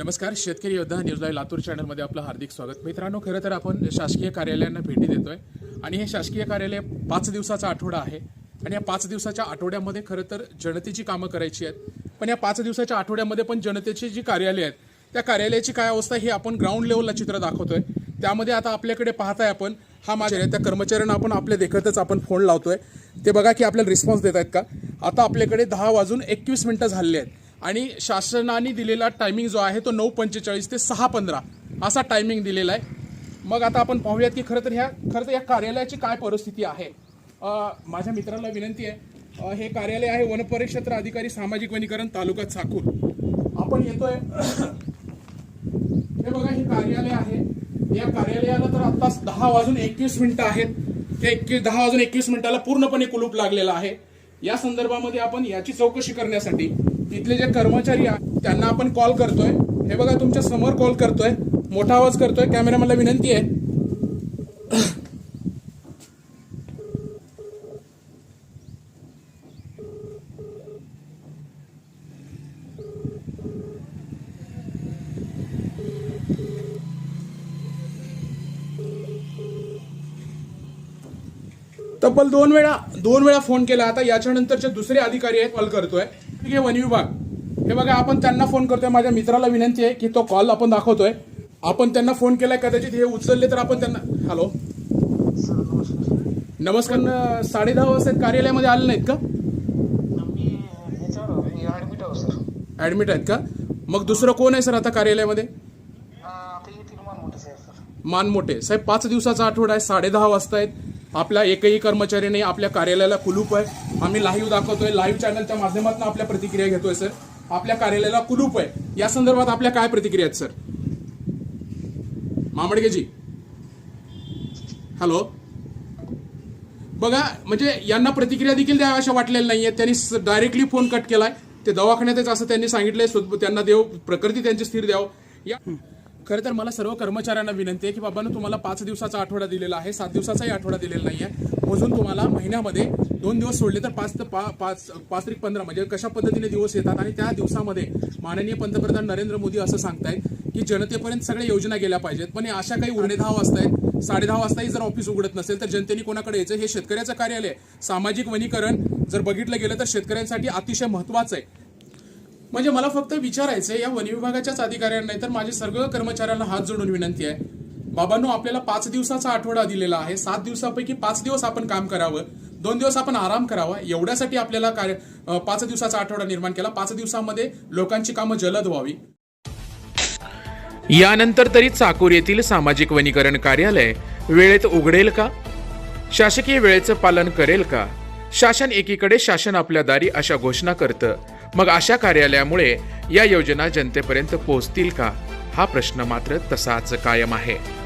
नमस्कार शेतकरी योद्धा न्यूज लाईव्ह लातूर चॅनलमध्ये आपलं हार्दिक स्वागत. मित्रांनो खरं तर आपण शासकीय कार्यालयांना भेटी देतोय आणि हे शासकीय कार्यालय पाच दिवसाचा आठवडा आहे आणि या पाच दिवसाच्या आठवड्यामध्ये खरं तर जनतेची कामं करायची आहेत. पण या पाच दिवसाच्या आठवड्यामध्ये पण जनतेची जी कार्यालय आहेत त्या कार्यालयाची काय अवस्था हे आपण ग्राउंड लेवलला चित्र दाखवतोय. त्यामध्ये आता आपल्याकडे पाहताय आपण हा माझ्या त्या कर्मचाऱ्यांना आपण आपल्या देखतच आपण फोन लावतोय. ते बघा की आपल्याला रिस्पॉन्स देत आहेत का? आता आपल्याकडे दहा वाजून एकवीस मिनिटं झालेली आहेत. आणि शासनाने दिलेला टायमिंग जो आहे तो नऊ पंचेचाळीस ते सहा पंधरा असा टायमिंग दिलेला आहे. मग आता आपण पाहूयात की खरं तर ह्या खरं तर या कार्यालयाची काय परिस्थिती आहे? माझ्या मित्राला विनंती आहे. हे कार्यालय आहे वनपरिक्षेत्र अधिकारी सामाजिक वनीकरण तालुका चाकूर. आपण येतोय. हे बघा हे कार्यालय आहे. या कार्यालयाला तर आता दहा वाजून एकवीस मिनिटं आहेत. ते एकवीस दहा वाजून एकवीस मिनिटाला पूर्णपणे कुलूप लागलेला आहे. या संदर्भामध्ये आपण याची चौकशी करण्यासाठी इथले जे कर्मचारी आहेत त्यांना आपण कॉल करतोय. हे बघा तुमच्यासमोर कॉल करतोय. मोठा आवाज करतोय. कॅमेरामॅनला विनंती आहे. तब्बल दोन वेळा दोन वेळा फोन केला. आता याच्यानंतरचे दुसरे अधिकारी आहेत कॉल करतोय. ठीक आहे वन विभाग. हे बघा आपण त्यांना फोन करतोय. माझ्या मित्राला विनंती आहे की तो कॉल आपण दाखवतोय. आपण त्यांना फोन केलाय कदाचित हे उचलले तर आपण त्यांना हॅलो नमस्कार. साडे दहा वाजता कार्यालयामध्ये आले नाहीत का? ऍडमिट आहेत का? मग दुसरं कोण आहे सर आता कार्यालयामध्ये? मान मोठे साहेब पाच दिवसाचा आठवडा आहे साडे दहा वाजता आहेत. आपल्या एकही कर्मचारी नाही आपल्या कार्यालयाला कुलूप आहे. आम्ही लाईव्ह दाखवतोय लाईव्ह चॅनलच्या माध्यमातून आपल्या प्रतिक्रिया घेतोय सर आपल्या कार्यालयाला कुलूप आहे. या संदर्भात आपल्या काय प्रतिक्रिया आहेत सर मामडगेजी. हॅलो बघा म्हणजे यांना प्रतिक्रिया देखील द्याव्या अशा वाटलेल्या नाहीये त्यांनी डायरेक्टली फोन कट केलाय. ते दवाखान्यातच असं त्यांनी सांगितलंय. त्यांना देव प्रकृती त्यांची स्थिर द्यावं. या खरं तर मला सर्व कर्मचाऱ्यांना विनंती आहे की बाबांनो तुम्हाला पाच दिवसाचा आठवडा दिलेला आहे. सात दिवसाचाही आठवडा दिलेला नाही आहे मोजून तुम्हाला महिन्यामध्ये दोन दिवस सोडले तर पाच ते पा- पाच पाच ते पंधरा म्हणजे कशा पद्धतीने दिवस येतात आणि त्या दिवसामध्ये माननीय पंतप्रधान नरेंद्र मोदी असं सांगतायत की जनतेपर्यंत सगळ्या योजना गेल्या पाहिजेत. पण अशा काही उरणे दहा वाजता आहेत. साडे दहा वाजताही जर ऑफिस उघडत नसेल तर जनतेने कोणाकडे यायचं? हे शेतकऱ्याचं कार्यालय सामाजिक वनीकरण जर बघितलं गेलं तर शेतकऱ्यांसाठी अतिशय महत्वाचं आहे. म्हणजे मला फक्त विचारायचंय या वन विभागाच्याच अधिकाऱ्यांना तर माझे सर्व कर्मचाऱ्यांना हात जोडून विनंती आहे. बाबांनो आपल्याला पाच दिवसाचा आठवडा दिलेला आहे. सात दिवसापैकी पाच दिवस आपण काम करावं. दोन दिवस आपण आराम करावा. एवढ्यासाठी आपल्याला कार्य पाच दिवसाचा आठवडा निर्माण केला. पाच दिवसामध्ये लोकांची कामं जलद व्हावी. यानंतर तरी चाकूर येथील सामाजिक वनीकरण कार्यालय वेळेत उघडेल का? शासकीय वेळेचं पालन करेल का? शासन एकीकडे शासन आपल्या दारी अशा घोषणा करतं. मग अशा कार्यालयामुळे या योजना जनतेपर्यंत पोहोचतील का? हा प्रश्न मात्र तसाच कायम आहे.